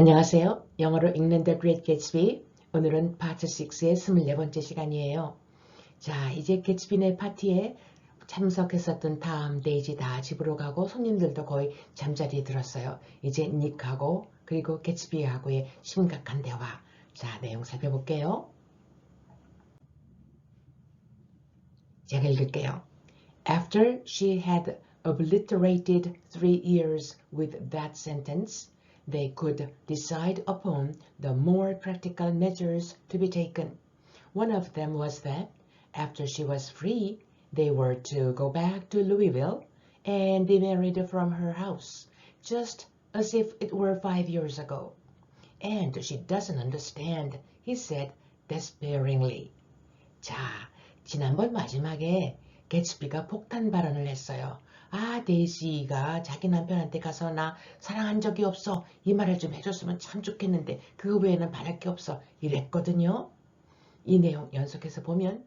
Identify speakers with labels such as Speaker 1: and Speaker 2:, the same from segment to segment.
Speaker 1: 안녕하세요. 영어로 읽는 The Great Gatsby. 오늘은 파트 6의 24번째 시간이에요. 자, 이제 개츠비네 파티에 참석했었던 다음 데이지 다 집으로 가고 손님들도 거의 잠자리에 들었어요. 이제 닉하고 그리고 개츠비하고의 심각한 대화. 자, 내용 살펴볼게요. 제가 읽을게요. After she had obliterated three years with that sentence, they could decide upon the more practical measures to be taken. One of them was that after she was free, they were to go back to Louisville and be married from her house, just as if it were five years ago. And she doesn't understand, he said despairingly. 자, 지난번 마지막에 개츠비가 폭탄 발언을 했어요. 아, 데이지가 자기 남편한테 가서 나 사랑한 적이 없어. 이 말을 좀 해줬으면 참 좋겠는데 그거 외에는 바랄 게 없어. 이랬거든요. 이 내용 연속해서 보면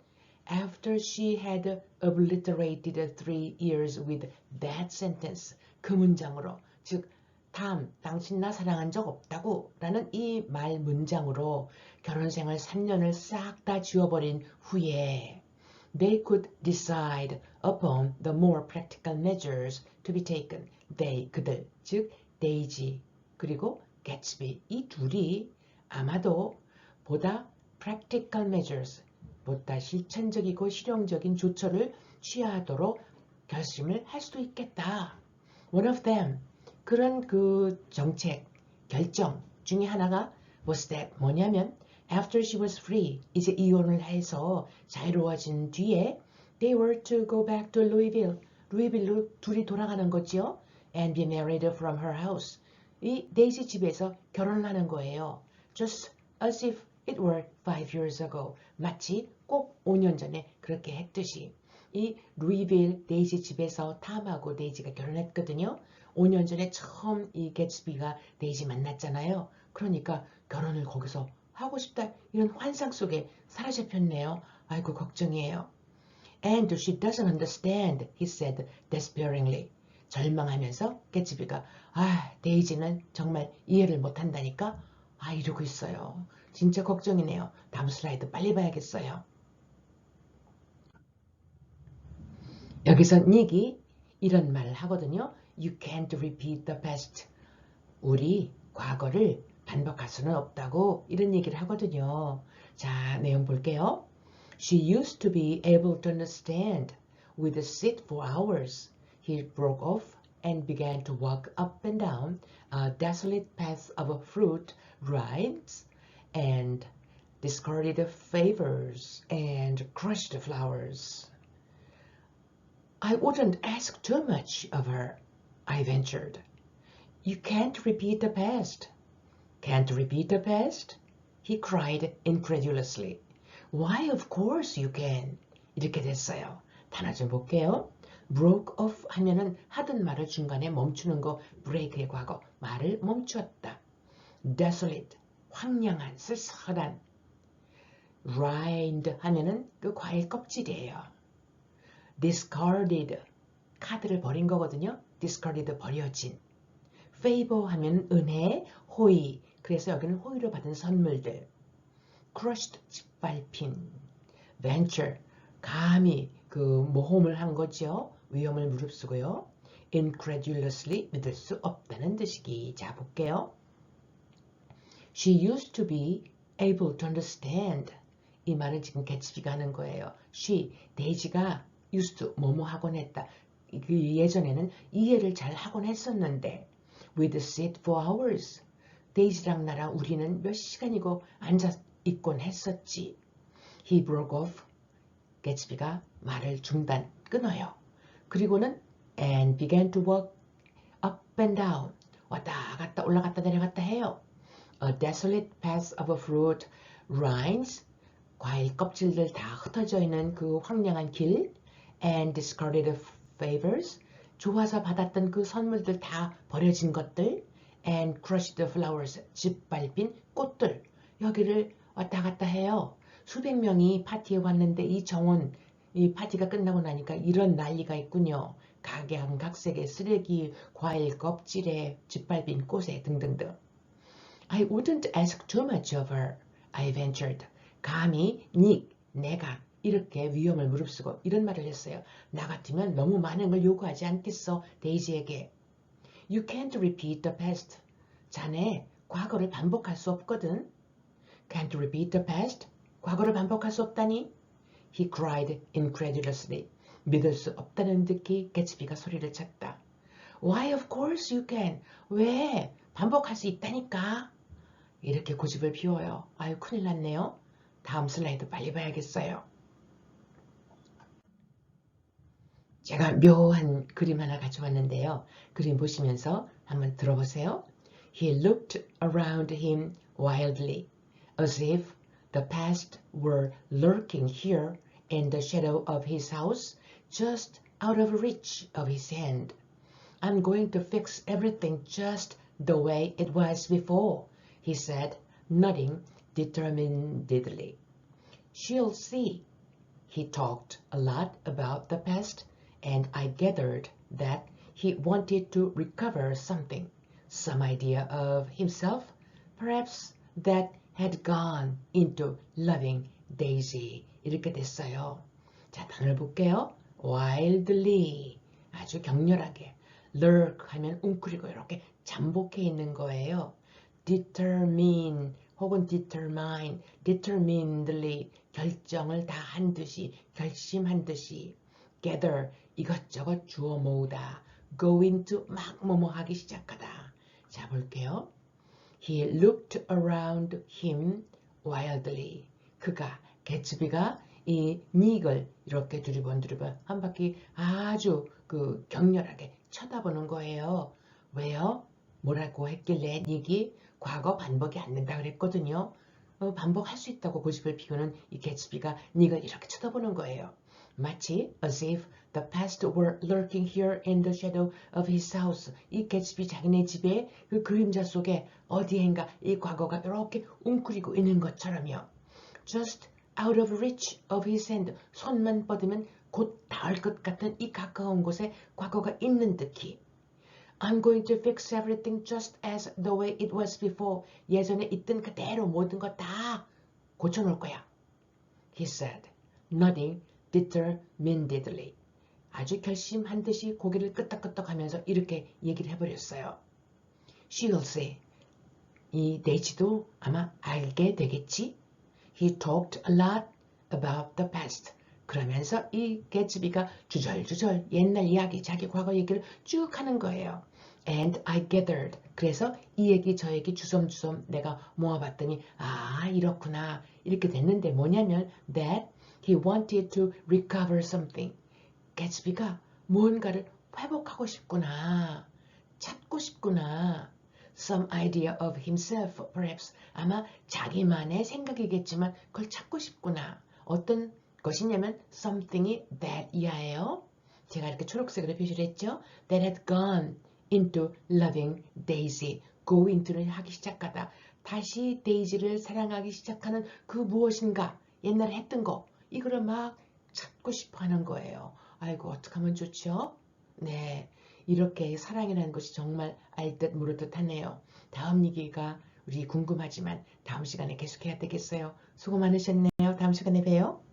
Speaker 1: After she had obliterated three years with that sentence 그 문장으로 즉 다음 당신 나 사랑한 적 없다고 라는 이 말 문장으로 결혼생활 3년을 싹 다 지워버린 후에 they could decide upon the more practical measures to be taken. they 그들 즉 데이지 그리고 개츠비 이 둘이 아마도 보다 practical measures 보다 실천적이고 실용적인 조처를 취하도록 결심을 할 수도 있겠다. One of them 그런 그 정책 결정 중에 하나가 was that 뭐냐면 after she was free 이제 이혼을 해서 자유로워진 뒤에 they were to go back to Louisville. 루이빌로 둘이 돌아가는 거지요. And be married from her house. 이 데이지 집에서 결혼을 하는 거예요. Just as if it were five years ago. 마치 꼭 5년 전에 그렇게 했듯이. 이 루이빌 데이지 집에서 탐하고 데이지가 결혼했거든요. 5년 전에 처음 이 개츠비가 데이지 만났잖아요. 그러니까 결혼을 거기서 하고 싶다 이런 환상 속에 사라져폈네요. 아이고 걱정이에요. And she doesn't understand, he said despairingly. 절망하면서 개츠비가 아 데이지는 정말 이해를 못한다니까 아 이러고 있어요. 진짜 걱정이네요. 다음 슬라이드 빨리 봐야겠어요. 여기서 닉이 이런 말을 하거든요. You can't repeat the past. 우리 과거를 반복할 수는 없다고 이런 얘기를 하거든요. 자, 내용 볼게요. She used to be able to understand with a sit for hours. He broke off and began to walk up and down a desolate path of fruit rinds and discarded favors and crushed flowers. I wouldn't ask too much of her, I ventured. You can't repeat the past. Can't repeat the past? He cried incredulously. Why, of course you can. 이렇게 됐어요. 단어 좀 볼게요. broke off 하면은 하던 말을 중간에 멈추는 거 break의 과거 말을 멈추었다. desolate 황량한 쓸쓸한 rind 하면은 그 과일 껍질이에요. discarded 카드를 버린 거거든요. discarded 버려진 favor 하면 은혜, 호의 그래서 여기는 호의를 받은 선물들 crushed 짓밟힌 venture 감히 그 모험을 한 거죠. 위험을 무릅쓰고요. incredulously 믿을 수 없다는 뜻이기. 자 볼게요. She used to be able to understand. 이 말은 지금 개츠비가 하는 거예요. She, 데이지가 used to 뭐뭐 하곤 했다. 그 예전에는 이해를 잘 하곤 했었는데 with sit for hours. 데이지랑 나랑 우리는 몇 시간이고 앉아 있곤 했었지. He broke off. 개츠비가 말을 중단 끊어요. 그리고는 and began to walk up and down. 왔다 갔다 올라갔다 내려갔다 해요. A desolate path of fruit rinds. 과일 껍질들 다 흩어져 있는 그 황량한 길 and discarded favors. 좋아서 받았던 그 선물들 다 버려진 것들 and crushed flowers 짓밟힌 꽃들 여기를 왔다 갔다 해요. 수백 명이 파티에 왔는데 이 정원 이 파티가 끝나고 나니까 이런 난리가 있군요. 각양각색의 쓰레기, 과일 껍질에 짓밟힌 꽃에 등등등. I wouldn't ask too much of her. I ventured. 감히 닉, 내가 이렇게 위험을 무릅쓰고 이런 말을 했어요. 나 같으면 너무 많은 걸 요구하지 않겠어, 데이지에게. You can't repeat the past. 자네, 과거를 반복할 수 없거든. Can't repeat the past? 과거를 반복할 수 없다니? He cried incredulously. 믿을 수 없다는 듯이 개츠비가 소리를 쳤다. Why, of course you can. 왜? 반복할 수 있다니까. 이렇게 고집을 피워요. 아유, 큰일 났네요. 다음 슬라이드 빨리 봐야겠어요. 제가 묘한 그림 하나 가져왔는데요. 그림 보시면서 한번 들어보세요. He looked around him wildly, as if the past were lurking here in the shadow of his house, just out of reach of his hand. I'm going to fix everything just the way it was before, he said, nodding determinedly. She'll see. He talked a lot about the past, and I gathered that he wanted to recover something, some idea of himself, perhaps that had gone into loving Daisy. 이렇게 됐어요. 자, 단어를 볼게요. wildly. 아주 격렬하게. lurk 하면 웅크리고 이렇게 잠복해 있는 거예요. determine 혹은 determine, determinedly 결정을 다 한 듯이, 결심한 듯이 gather 이것저것 주워 모으다, go into 막 뭐뭐 하기 시작하다. 자 볼게요. He looked around him wildly. 그가 개츠비가 이 닉을 이렇게 두리번 두리번 한 바퀴 아주 그 격렬하게 쳐다보는 거예요. 왜요? 뭐라고 했길래 닉이 과거 반복이 안 된다 그랬거든요. 어, 반복할 수 있다고 고집을 피우는 이 개츠비가 닉을 이렇게 쳐다보는 거예요. 마치 as if the past were lurking here in the shadow of his house. 이 개츠비 자기네 집에 그 그림자 속에 어디엔가 이 과거가 이렇게 웅크리고 있는 것처럼요. Just out of reach of his hand. 손만 뻗으면 곧 닿을 것 같은 이 가까운 곳에 과거가 있는 듯이. I'm going to fix everything just as the way it was before. 예전에 있던 그대로 모든 거 다 고쳐놓을 거야. He said, nodding determinedly. 아주 결심한 듯이 고개를 끄덕끄덕 하면서 이렇게 얘기를 해버렸어요. She'll see. 이 데이지도 아마 알게 되겠지? He talked a lot about the past. 그러면서 이 개츠비가 주절주절 옛날 이야기, 자기 과거 얘기를 쭉 하는 거예요. And I gathered. 그래서 이 얘기 저 얘기 주섬주섬 내가 모아봤더니 아 이렇구나 이렇게 됐는데 뭐냐면 that he wanted to recover something. 개츠비가 무언가를 회복하고 싶구나. 찾고 싶구나. Some idea of himself, perhaps. 아마 자기만의 생각이겠지만 그걸 찾고 싶구나. 어떤 것이냐면 something이 that 이하예요. 제가 이렇게 초록색으로 표시를 했죠. That had gone into loving Daisy. go into를 하기 시작하다. 다시 데이지를 사랑하기 시작하는 그 무엇인가 옛날에 했던 거 이거를 막 찾고 싶어 하는 거예요. 아이고 어떡하면 좋죠? 네. 이렇게 사랑이라는 것이 정말 알듯 모르듯 하네요. 다음 얘기가 우리 궁금하지만 다음 시간에 계속해야 되겠어요. 수고 많으셨네요. 다음 시간에 봬요.